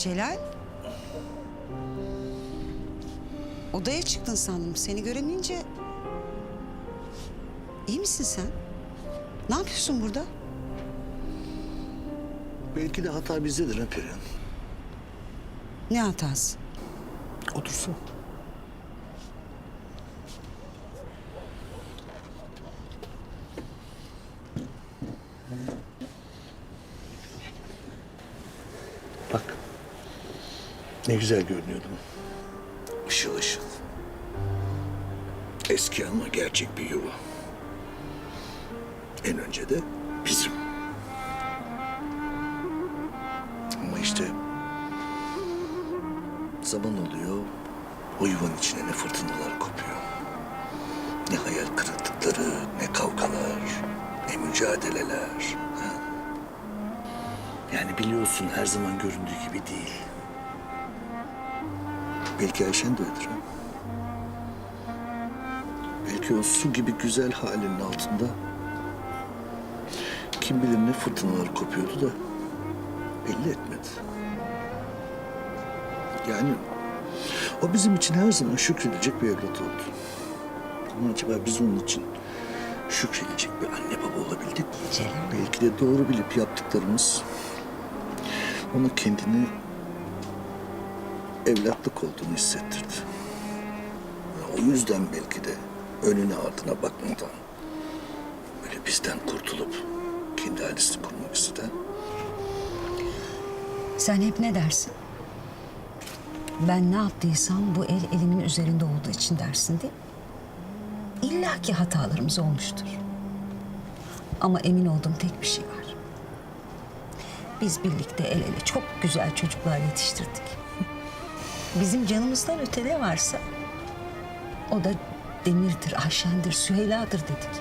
Celal. Odaya çıktın sandım. Seni göremeyince... İyi misin sen? Ne yapıyorsun burada? Belki de hata bizdedir ha Perihan. Ne hatası? Otursun. Ne güzel görünüyordum. Işıl ışıl. Eski ama gerçek bir yuva. En önce de bizim. Ama işte zaman oluyor. O yuvanın içine ne fırtınalar kopuyor. Ne hayal kırıklıkları, ne kavgalar, ne mücadeleler. Yani biliyorsun her zaman göründüğü gibi değil. Belki Ayşen de ha? Belki o su gibi güzel halinin altında kim bilir ne fırtınalar kopuyordu da belli etmedi. Yani o bizim için her zaman şükredilecek bir evlat oldu. Ama acaba biz onun için şükredecek bir anne baba olabildik mi? Belki de doğru bilip yaptıklarımız ona kendini evlatlık olduğunu hissettirdi. O yüzden belki de önüne ardına bakmadan böyle bizden kurtulup kendi ailesini kurmak istedi. Sen hep ne dersin? Ben ne yaptıysam bu el elimin üzerinde olduğu için dersin değil mi? İlla ki hatalarımız olmuştur. Ama emin olduğum tek bir şey var. Biz birlikte el ele çok güzel çocuklar yetiştirdik. Bizim canımızdan öte ne varsa o da Demir'dir, Ayşen'dir, Süheyla'dır dedik.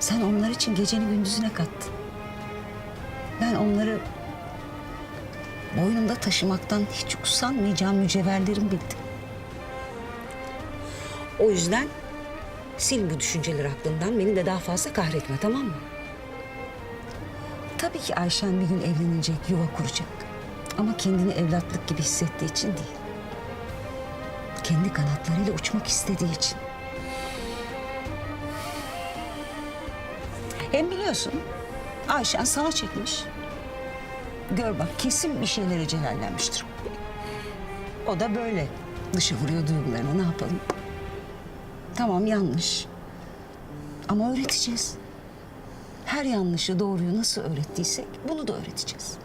Sen onlar için geceni gündüzüne kattın. Ben onları boynumda taşımaktan hiç usanmayacağım mücevherlerim bildim. O yüzden sil bu düşünceleri aklından beni de daha fazla kahretme tamam mı? Tabii ki Ayşen bir gün evlenecek, yuva kuracak. Ama kendini evlatlık gibi hissettiği için değil. Kendi kanatlarıyla uçmak istediği için. Hem biliyorsun Ayşen sana çekmiş. Gör bak kesin bir şeylere celallenmiştir. O da böyle dışa vuruyor duygularına ne yapalım? Tamam yanlış. Ama öğreteceğiz. Her yanlışı doğruyu nasıl öğrettiysek bunu da öğreteceğiz.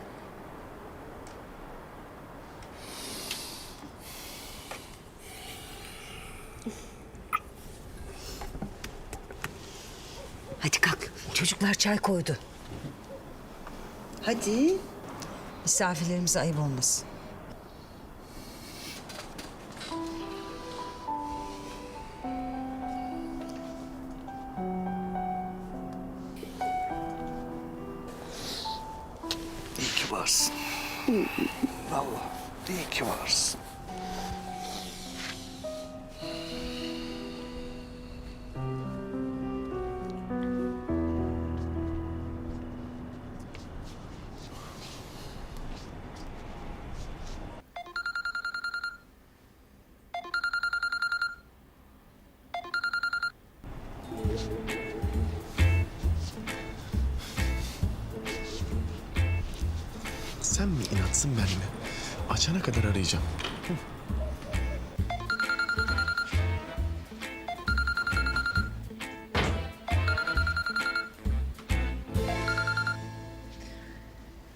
Hadi kalk. Çocuklar çay koydu. Hadi. Misafirlerimize ayıp olmasın. İyi ki varsın. Vallahi iyi ki varsın. Sen mi inatsın ben mi? Açana kadar arayacağım.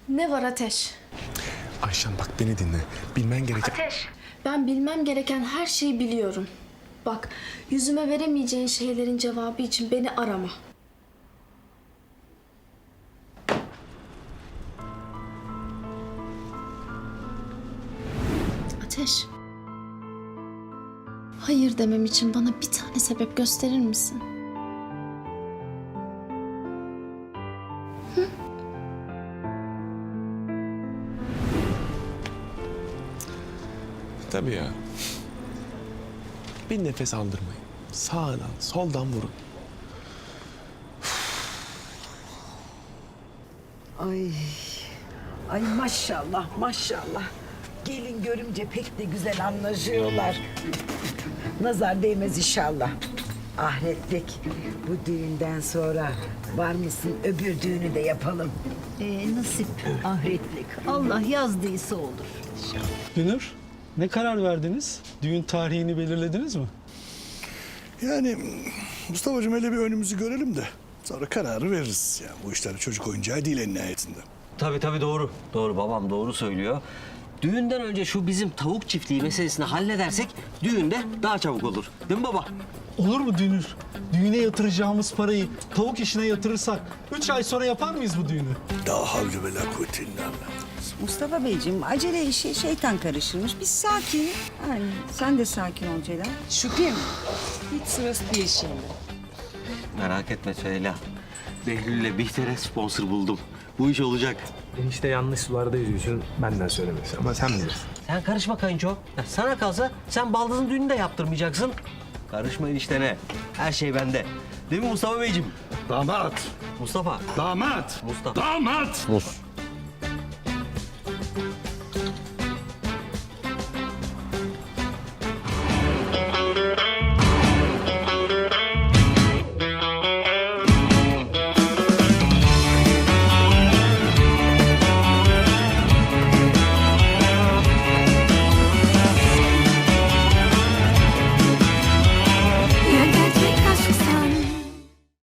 Ne var Ateş? Ayşen bak beni dinle. Bilmen gereken... Ateş. Ben bilmem gereken her şeyi biliyorum. Bak, yüzüme veremeyeceğin şeylerin cevabı için beni arama. Ateş. Hayır demem için bana bir tane sebep gösterir misin? Tabii ya. Bir nefes aldırmayın. Sağdan, soldan vurun. Ay. Ay maşallah maşallah. Gelin görümce pek de güzel anlaşıyorlar. Nazar değmez inşallah. Ahretlik bu düğünden sonra var mısın öbür düğünü de yapalım. Ee, nasip, ahretlik. Allah yazdıysa olur. Günür, ne karar verdiniz? Düğün tarihini belirlediniz mi? Yani Mustafa'cığım hele bir önümüzü görelim de sonra kararı veririz. Yani bu işler çocuk oyuncağı değil en nihayetinde. Tabii tabii doğru. Doğru babam doğru söylüyor. Düğünden önce şu bizim tavuk çiftliği meselesini halledersek düğünde daha çabuk olur. Değil mi baba? Olur mu Dünür? Düğüne yatıracağımız parayı tavuk işine yatırırsak üç ay sonra yapar mıyız bu düğünü? Daha havle ve la kuvvete illa billah. Mustafa Beyciğim acele işe şeytan karışırmış. Biz sakin. Yani sen de sakin ol Celal. Şükrüm hiç sırası değil şimdi. Merak etme Süheyla. Behlül'le Bihter'e sponsor buldum. Bu iş olacak. Enişte yanlış sularda yüzüyorsun benden söylemesi ama sen bilirsin. Sen karışma kayınço. Ya sana kalsa sen baldızın düğününü de yaptırmayacaksın. Karışma eniştene. Her şey bende. Değil mi Mustafa Beyciğim? Damat, Mustafa. damat, Mustafa. damat. Mus.